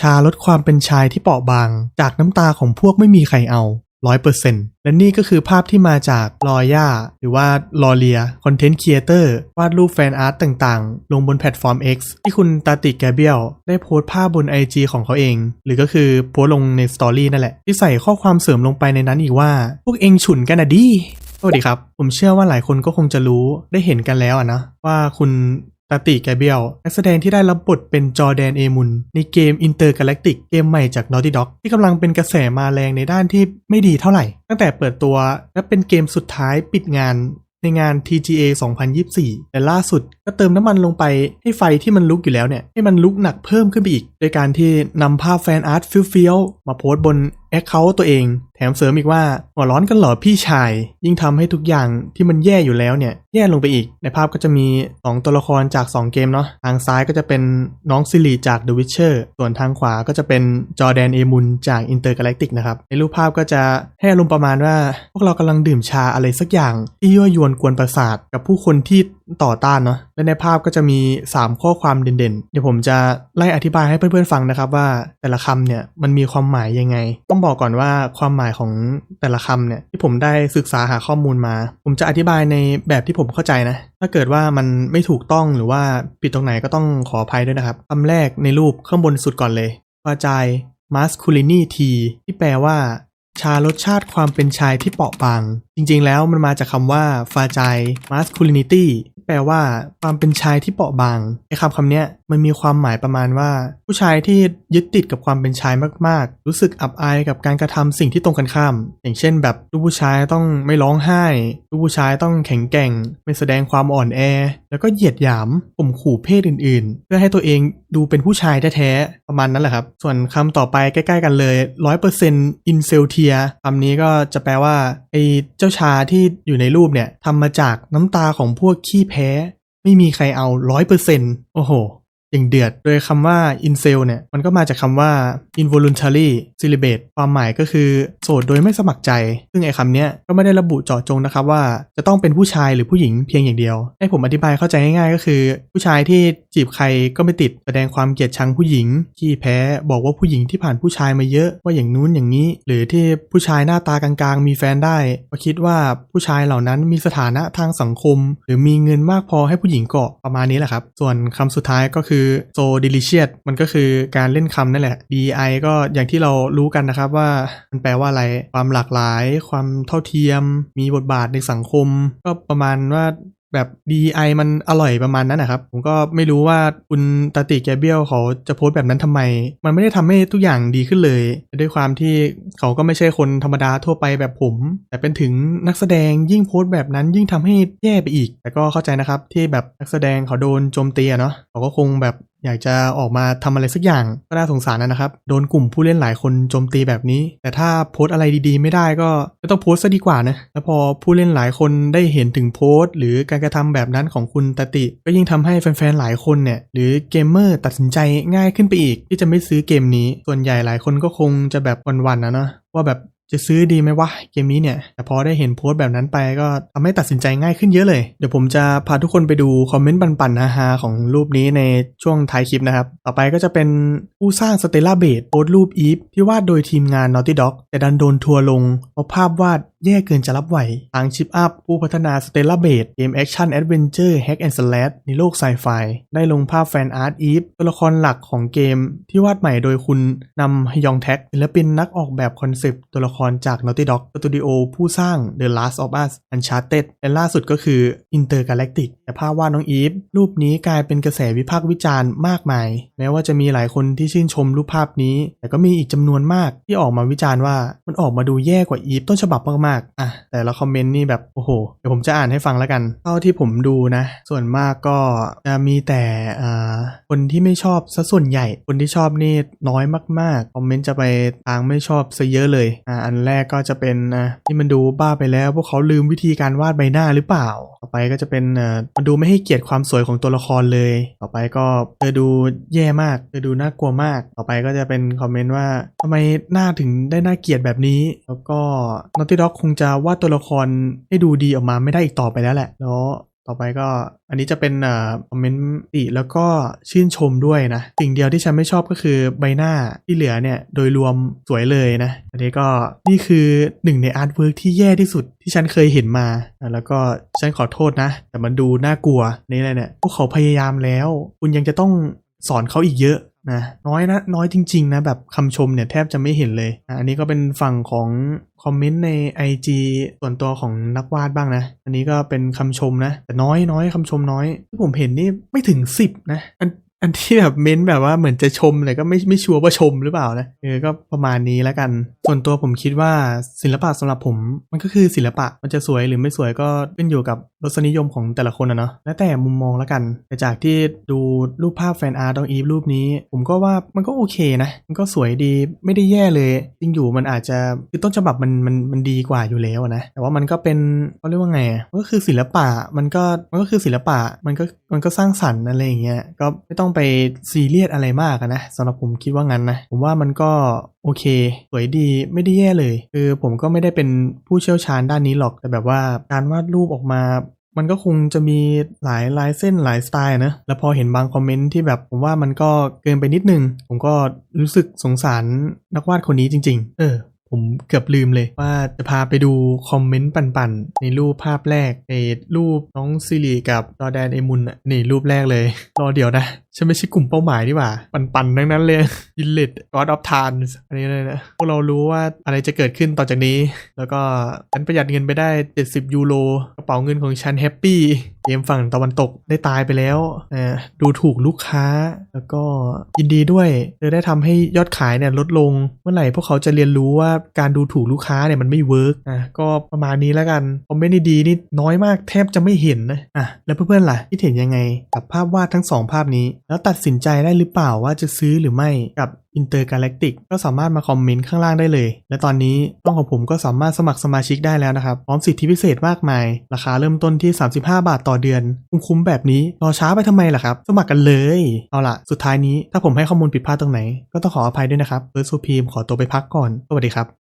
ชาลดความเป็นชายที่เปราะบาง จากน้ำตาของพวกไม่มีใครเอา100%และนี่ก็คือภาพที่มาจากลอย่าหรือว่าลอเลียคอนเทนต์ครีเอเตอร์วาดรูปแฟนอาร์ตต่างๆ ลงบนแพลตฟอร์ม X ที่คุณตาติกแกเบียลได้โพสต์ภาพบน IG ของเขาเอง หรือก็คือโพสต์ลงในสตอรี่นั่นแหละ ที่ใส่ข้อความเสริมลงไปในนั้นอีกว่า พวกเองฉุนกันอะดิสวัสดีครับ ผมเชื่อว่าหลายคนก็คงจะรู้ได้เห็นกันแล้วอะนะ ว่าคุณ ตาติแกเบียลนักแสดงที่ได้รับบทเป็นจอแดนเอมุน ในเกม Intergalactic เกมใหม่จาก Naughty Dog ที่กำลังเป็นกระแสมาแรงในด้านที่ไม่ดีเท่าไหร่ ตั้งแต่เปิดตัวและเป็นเกมสุดท้ายปิดงานในงาน TGA 2024 แต่ล่าสุดก็เติมน้ำมันลงไปให้ไฟที่มันลุกอยู่แล้วเนี่ยให้มันลุกหนักเพิ่มขึ้นไปอีก โดยการที่นำภาพแฟนอาร์ตฟิลๆมาโพสต์บนแอคเคาท์ตัวเอง แถมเสริมอีกว่าหัวร้อนกันหรอพี่ชาย ยิ่งทำให้ทุกอย่างที่มันแย่อยู่แล้วเนี่ยแย่ลงไปอีก ในภาพก็จะมี 2 ตัวละครจาก 2 เกมเนาะทางซ้ายก็จะเป็นน้องซิลีจาก The Witcher ส่วนทางขวาก็จะเป็นจอแดนเอมุนจาก Intergalactic นะครับในรูปภาพก็จะให้อารมณ์ประมาณว่าพวกเรากำลังดื่มชาอะไรสักอย่างที่ยั่วยวนกวนประสาทกับผู้คนที่ต่อต้านเนาะและในภาพก็จะมี 3 ข้อความเด่นๆ เดี๋ยวผมจะไล่อธิบายให้เพื่อนๆฟังนะครับว่าแต่ละคำเนี่ยมันมีความหมายยังไง ต้องบอกก่อนว่าความหมายของแต่ละคำเนี่ยที่ผมได้ศึกษาหาข้อมูลมา ผมจะอธิบายในแบบที่ผมเข้าใจนะ ถ้าเกิดว่ามันไม่ถูกต้องหรือว่าผิดตรงไหนก็ต้องขออภัยด้วยนะครับคำแรกในรูปข้างบนสุดก่อนเลยฟาจาย masculinity ที่แปลว่า ชารสชาติความเป็นชายที่เปราะบาง จริงๆ แล้วมันมาจากคำว่าฟาจาย masculinity แปลว่าความเป็นชายที่เปราะบางไอ้คำคำเนี้ยมันมีความหมายประมาณว่า ผู้ชายที่ยึดติดกับความเป็นชายมากๆ รู้สึกอับอายกับการกระทำสิ่งที่ตรงกันข้าม อย่างเช่น แบบลูกผู้ชายต้องไม่ร้องไห้ ลูกผู้ชายต้องแข็งแกร่ง ไม่แสดงความอ่อนแอ แล้วก็เหยียดหยามข่มขู่เพศอื่น ๆ เพื่อให้ตัวเองดูเป็นผู้ชายแท้ๆประมาณนั้นแหละครับ ส่วนคำต่อไปใกล้ๆกันเลย100% in c e l t i a คำนี้ก็จะแปลว่าไอ้เจ้าชาที่อยู่ในรูปเนี่ยทำมาจากน้ำตาของพวกขี้แพ้ ไม่มีใครเอา100%โอ้โห อย่างเดือด โดยคำว่า incel เนี่ย มันก็มาจากคำว่า involuntary celibate ความหมายก็คือ โสดโดยไม่สมัครใจ ซึ่งไอ้คำเนี้ยก็ไม่ได้ระบุเจาะจงนะครับว่าจะต้องเป็นผู้ชายหรือผู้หญิงเพียงอย่างเดียว ให้ผมอธิบายเข้าใจง่ายๆก็คือ ผู้ชายที่ จีบใครก็ไม่ติดแสดงความเกลียดชังผู้หญิงขี้แพ้บอกว่าผู้หญิงที่ผ่านผู้ชายมาเยอะว่าอย่างนู้นอย่างนี้ หรือที่ผู้ชายหน้าตากลางๆ มีแฟนได้ก็คิดว่าผู้ชายเหล่านั้นมีสถานะทางสังคม หรือมีเงินมากพอให้ผู้หญิงเกาะประมาณนี้แหละครับ ส่วนคำสุดท้ายก็คือ so delicious มันก็คือการเล่นคำนั่นแหละ DI ก็อย่างที่เรารู้กันนะครับว่ามันแปลว่าอะไรความหลากหลาย ความเท่าเทียม มีบทบาทในสังคม ก็ประมาณว่า แบบ DI มันอร่อยประมาณนั้นนะครับ ผมก็ไม่รู้ว่าคุณตาติแกเบียลเขาจะโพสต์แบบนั้นทำไม มันไม่ได้ทำให้ทุกอย่างดีขึ้นเลย ด้วยความที่เขาก็ไม่ใช่คนธรรมดาทั่วไปแบบผม แต่เป็นถึงนักแสดงยิ่งโพสต์แบบนั้นยิ่งทำให้แย่ไปอีก แต่ก็เข้าใจนะครับที่แบบนักแสดงเขาโดนโจมตีเนาะเขาก็คงแบบ อยากจะออกมาทำอะไรสักอย่างก็น่าสงสารนะครับ โดนกลุ่มผู้เล่นหลายคนโจมตีแบบนี้ แต่ถ้าโพสอะไรดีๆ ไม่ได้ก็ไม่ต้องโพสซะดีกว่านะแล้วพอผู้เล่นหลายคนได้เห็นถึงโพสหรือการกระทำแบบนั้นของคุณตติ ก็ยิ่งทำให้แฟนๆหลายคนเนี่ยหรือเกมเมอร์ตัดสินใจง่ายขึ้นไปอีก ที่จะไม่ซื้อเกมนี้ส่วนใหญ่หลายคนก็คงจะแบบวันๆนะเนาะว่าแบบ จะซื้อดีไหมวะเกมนี้เนี่ย แต่พอได้เห็นโพสต์แบบนั้นไปก็ทำให้ตัดสินใจง่ายขึ้นเยอะเลย เดี๋ยวผมจะพาทุกคนไปดูคอมเมนต์ปันๆฮาๆของรูปนี้ในช่วงท้ายคลิปนะครับ ต่อไปก็จะเป็นผู้สร้างสเตล่าเบดโพสต์รูปอีฟที่วาดโดยทีมงาน Naughty Dog แต่ดันโดนทัวลง เพราะภาพวาดแย่เกินจะรับไหวทางชิปอัพผู้พัฒนา Stella b a d เกมแอคชั่นแอดเวนเจอร์แฮกแอนด์สแลดในโลกไซไฟได้ลงภาพแฟนอาร์ตอีฟตัวละครหลักของเกมที่วาดใหม่โดยคุณนำฮยองแท็กศิลปินนักออกแบบคอนเซปต์ตัวละครจาก Naughty Dog Studio ผู้สร้าง The Last of Us Uncharted และล่าสุดก็คือ Intergalactic แต่ภาพวาดน้องอีฟรูปนี้กลายเป็นกระแสวิพากษ์วิจารณ์มากมาย แม้ว่าจะมีหลายคนที่ชื่นชมรูปภาพนี้ แต่ก็มีอีกจำนวนมากที่ออกมาวิจารณ์ว่ามันออกมาดูแย่กว่าอีฟต้นฉบับมากๆอะแต่ละคอมเมนต์นี่แบบโอ้โหเดี๋ยวผมจะอ่านให้ฟังแล้วกันเท่าที่ผมดูนะ ส่วนมากก็จะมีแต่อ่าคนที่ไม่ชอบซะส่วนใหญ่ คนที่ชอบนี่น้อยมากๆคอมเมนต์จะไปทางไม่ชอบซะเยอะเลยอ่าอันแรกก็จะเป็นนะที่มันดูบ้าไปแล้ว พวกเขาลืมวิธีการวาดใบหน้าหรือเปล่า ต่อไปก็จะเป็นเอ่อมันดูไม่ให้เกียรติความสวยของตัวละครเลย ต่อไปก็เธอดูแย่มากเธอดูน่ากลัวมาก ต่อไปก็จะเป็นคอมเมนต์ว่าทำไมหน้าถึงได้น่าเกลียดแบบนี้ แล้วก็ Naughty Dog คงจะวาดตัวละครให้ดูดีออกมาไม่ได้อีกต่อไปแล้วแหละแล้ว ต่อไปก็อันนี้จะเป็นเอ่อคอมเมนต์ติแล้วก็ชื่นชมด้วยนะ สิ่งเดียวที่ฉันไม่ชอบก็คือใบหน้าที่เหลือเนี่ย โดยรวมสวยเลยนะ อันนี้ก็นี่คือหนึ่งในอาร์ตเวิร์กที่แย่ที่สุดที่ฉันเคยเห็นมา แล้วก็ฉันขอโทษนะ แต่มันดูน่ากลัวนี่เลยเนี่ยพวกเขาพยายามแล้ว คุณยังจะต้องสอนเขาอีกเยอะ นะน้อยนะน้อยจริง ๆ นะ แบบคำชมเนี่ยแทบจะไม่เห็นเลยอะอันนี้ก็เป็นฝั่งของคอมเมนต์ใน IG ส่วนตัวของนักวาดบ้างนะ อันนี้ก็เป็นคำชมนะ แต่น้อยน้อยคำชมน้อยที่ผมเห็นนี่ไม่ถึง 10 นะอันอันที่แบบเม้นต์แบบว่าเหมือนจะชมแต่ก็ไม่ไม่ชัวร์ว่าชมหรือเปล่านะเออก็ประมาณนี้แล้วกัน ส่วนตัวผมคิดว่าศิลปะสำหรับผม มันก็คือศิลปะมันจะสวยหรือไม่สวยก็ขึ้นอยู่กับ รสนิยมของแต่ละคนนะเนาะแล้วแต่มุมมองแล้วกัน แต่จากที่ดูรูปภาพแฟนอาร์ตองอีฟรูปนี้ ผมก็ว่ามันก็โอเคนะ มันก็สวยดีไม่ได้แย่เลยจริงอยู่มันอาจจะคือต้นฉบับมันมันมันดีกว่าอยู่แล้วนะ แต่ว่ามันก็เป็นเขาเรียกว่าไงอะมันก็คือศิลปะมันก็มันก็คือศิลปะมันก็มันก็สร้างสรรค์อะไรอย่างเงี้ยก็ไม่ต้องไปซีเรียสอะไรมากนะสำหรับผมคิดว่างั้นนะผมว่ามันก็โอเค สวยดีไม่ได้แย่เลย คือผมก็ไม่ได้เป็นผู้เชี่ยวชาญด้านนี้หรอกแต่แบบว่าการวาดรูปออกมา มันก็คงจะมีหลายลายเส้นหลายสไตล์นะ แล้วพอเห็นบางคอมเมนต์ที่แบบผมว่ามันก็เกินไปนิดนึง ผมก็รู้สึกสงสารนักวาดคนนี้จริง ๆ เออ ผมเกือบลืมเลยว่าจะพาไปดูคอมเมนต์ปั่นๆ ในรูปภาพแรกในรูปน้องซิริกับรอแดนเอมุนนี่รูปแรกเลย รอเดี๋ยวนะฉันไม่ใช่กลุ่มเป้าหมายนี่ว่า ปั่นๆทั้งนั้นเลยยินเลด God of Times อันนี้เลยนะพวกเรารู้ว่าอะไรจะเกิดขึ้นต่อจากนี้ แล้วก็ฉันประหยัดเงินไปได้ 70 ยูโรกระเป๋าเงินของฉันแฮปปี้ เกมฝั่งตะวันตกได้ตายไปแล้วดูถูกลูกค้า แล้วก็ยินดีด้วยเธอได้ทำให้ยอดขายเนี่ยลดลง เมื่อไหร่พวกเขาจะเรียนรู้ว่าการดูถูกลูกค้าเนี่ยมันไม่เวิร์กอะก็ประมาณนี้แล้วกันคอมเมนต์ดีๆนี่น้อยมากแทบจะไม่เห็นนะอะแล้วเพื่อนๆล่ะคิดเห็นยังไง กับภาพวาดทั้งสองภาพนี้ แล้วตัดสินใจได้หรือเปล่าว่าจะซื้อหรือไม่กับ Intergalactic ก็สามารถมาคอมเมนต์ข้างล่างได้เลย และตอนนี้ช่องของผมก็สามารถสมัครสมาชิกได้แล้วนะครับ พร้อมสิทธิพิเศษมากมาย ราคาเริ่มต้นที่ 35 บาทต่อเดือน คุ้มๆแบบนี้รอช้าไปทำไมล่ะครับ สมัครกันเลย เอาล่ะ สุดท้ายนี้ถ้าผมให้ข้อมูลผิดพลาดตรงไหน ก็ต้องขออภัยด้วยนะครับเฟิร์สซูพีมขอตัวไปพักก่อน สวัสดีครับ